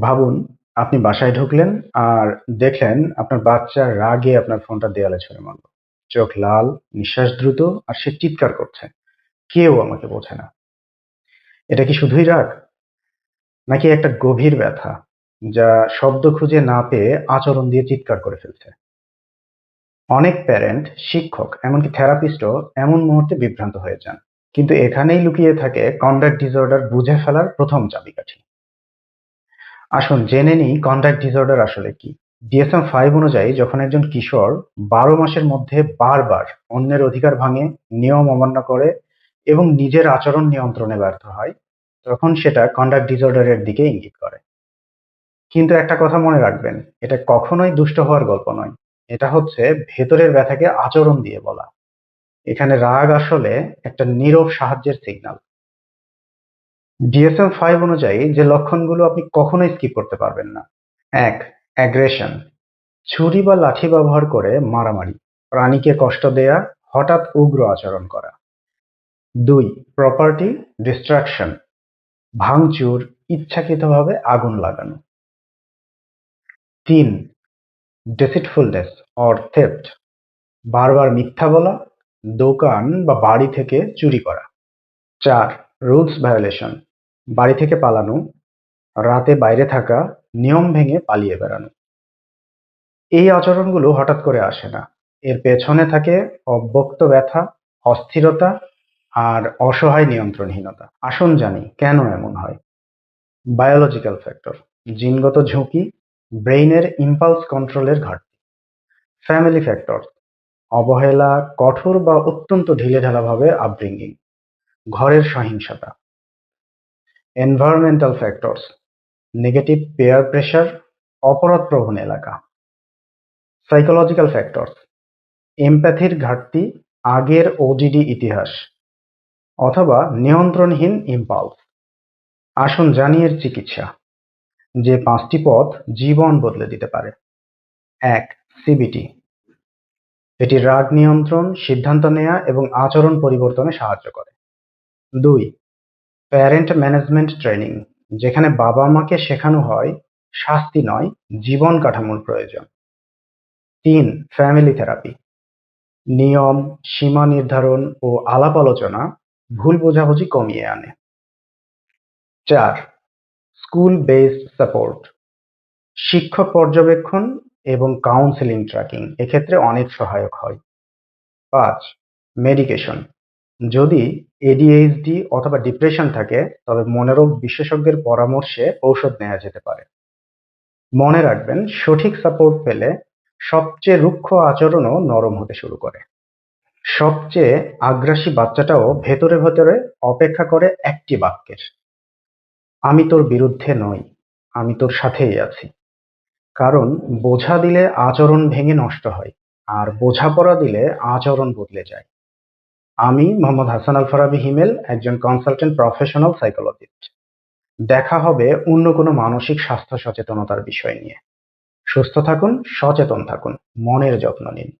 ভাবুন আপনি বাসায় ঢুকলেন আর দেখলেন আপনার বাচ্চা রাগে আপনার ফোনটা দেয়ালে ছুঁড়ে মারল। চোখ লাল, নিঃশ্বাস দ্রুত আর সে চিৎকার করছে। কেউ আমাকে বোঝে না। এটা কি শুধুই রাগ? নাকি একটা গভীর ব্যথা যা শব্দ খুঁজে না পেয়ে আচরণ দিয়ে চিৎকার করে ফেলছে? অনেক প্যারেন্ট, শিক্ষক এমনকি থেরাপিস্টও এমন মুহূর্তে বিভ্রান্ত হয়ে যান। কিন্তু এখানেই লুকিয়ে থাকে কন্ডাক্ট ডিসঅর্ডার বুঝে ফেলার প্রথম চাবিকাঠি। আসুন জেনে নিই কন্ডাক্ট ডিসঅর্ডার আসলে কি। ডিএসএম ফাইভ অনুযায়ী যখন একজন কিশোর বারো মাসের মধ্যে বারবার অন্যের অধিকার ভাঙে, নিয়ম অমান্য করে এবং নিজের আচরণ নিয়ন্ত্রণে ব্যর্থ হয়, তখন সেটা কন্ডাক্ট ডিসঅর্ডারের দিকে ইঙ্গিত করে। কিন্তু একটা কথা মনে রাখবেন, এটা কখনোই দুষ্ট হওয়ার গল্প নয়। এটা হচ্ছে ভেতরের ব্যথাকে আচরণ দিয়ে বলা। এখানে রাগ আসলে একটা নীরব সাহায্যের সিগন্যাল। ডিএসএম ফাইভ অনুযায়ী যে লক্ষণগুলো আপনি কখনোই স্কিপ করতে পারবেন না। এক অ্যাগ্রেশন ছুরি বা লাঠি ব্যবহার করে মারামারি, প্রাণীকে কষ্ট দেয়া, হঠাৎ উগ্র আচরণ করা। দুই প্রপার্টি ডিস্ট্রাকশন ভাঙচুর, ইচ্ছাকৃতভাবে আগুন লাগানো। তিন ডেসিটফুলনেস অর থেফট বারবার মিথ্যা বলা, দোকান বা বাড়ি থেকে চুরি করা। চার রুলস ভায়োলেশন বাড়ি থেকে পালানো, রাতে বাইরে থাকা, নিয়ম ভেঙে পালিয়ে বেড়ানো। এই আচরণগুলো হঠাৎ করে আসে না। এর পেছনে থাকে অব্যক্ত ব্যথা, অস্থিরতা আর অসহায় নিয়ন্ত্রণহীনতা। আসুন জানি কেন এমন হয়। বায়োলজিক্যাল ফ্যাক্টর জিনগত ঝুঁকি, ব্রেইনের ইম্পালস কন্ট্রোলের ঘাটতি। ফ্যামিলি ফ্যাক্টর অবহেলা, কঠোর বা অত্যন্ত ঢিলেঢালাভাবে আপব্রিঙ্গিং, ঘরের সহিংসতা। Environmental factors negative peer pressure, অপরাধপ্রবণ এলাকা। সাইকোলজিক্যাল ফ্যাক্টরস এমপ্যাথির ঘাটতি, আগের ওডিডি ইতিহাস অথবা নিয়ন্ত্রণহীন ইম্পালস। আসুন জানি এর চিকিৎসা। যে পাঁচটি পথ জীবন বদলে দিতে পারে। এক সিবিটি এটি রাগ নিয়ন্ত্রণ, সিদ্ধান্ত নেয়া এবং আচরণ পরিবর্তনে সাহায্য করে। দুই প্যারেন্ট ম্যানেজমেন্ট ট্রেনিং যেখানে বাবা মাকে শেখানো হয় শাস্তি নয় জীবন কাঠামোর প্রয়োজন। তিন ফ্যামিলি থেরাপি নিয়ম, সীমা নির্ধারণ ও আলাপ আলোচনা ভুল বোঝাবুঝি কমিয়ে আনে। চার স্কুল বেসড সাপোর্ট শিক্ষক পর্যবেক্ষণ এবং কাউন্সেলিং ট্র্যাকিং এক্ষেত্রে অনেক সহায়ক হয়। পাঁচ মেডিকেশন যদি এডিএইচডি অথবা ডিপ্রেশন থাকে, তবে মনোরোগ বিশেষজ্ঞের পরামর্শে ঔষধ নেওয়া যেতে পারে। মনে রাখবেন, সঠিক সাপোর্ট পেলে সবচেয়ে রুক্ষ আচরণও নরম হতে শুরু করে। সবচেয়ে আগ্রাসী বাচ্চাটাও ভেতরে ভেতরে অপেক্ষা করে একটি বাক্যের, আমি তোর বিরুদ্ধে নই, আমি তোর সাথেই আছি কারণ বোঝা দিলে আচরণ ভেঙে নষ্ট হয়, আর বোঝাপড়া দিলে আচরণ বদলে যায় আমি মোহাম্মদ হাসান আল ফারাবি হিমেল একজন কনসালটেন্ট প্রফেশনাল সাইকোলজিস্ট দেখা হবে অন্য কোনো মানসিক স্বাস্থ্য সচেতনতার বিষয় নিয়ে। সুস্থ থাকুন, সচেতন থাকুন। মনের যত্ন নিন।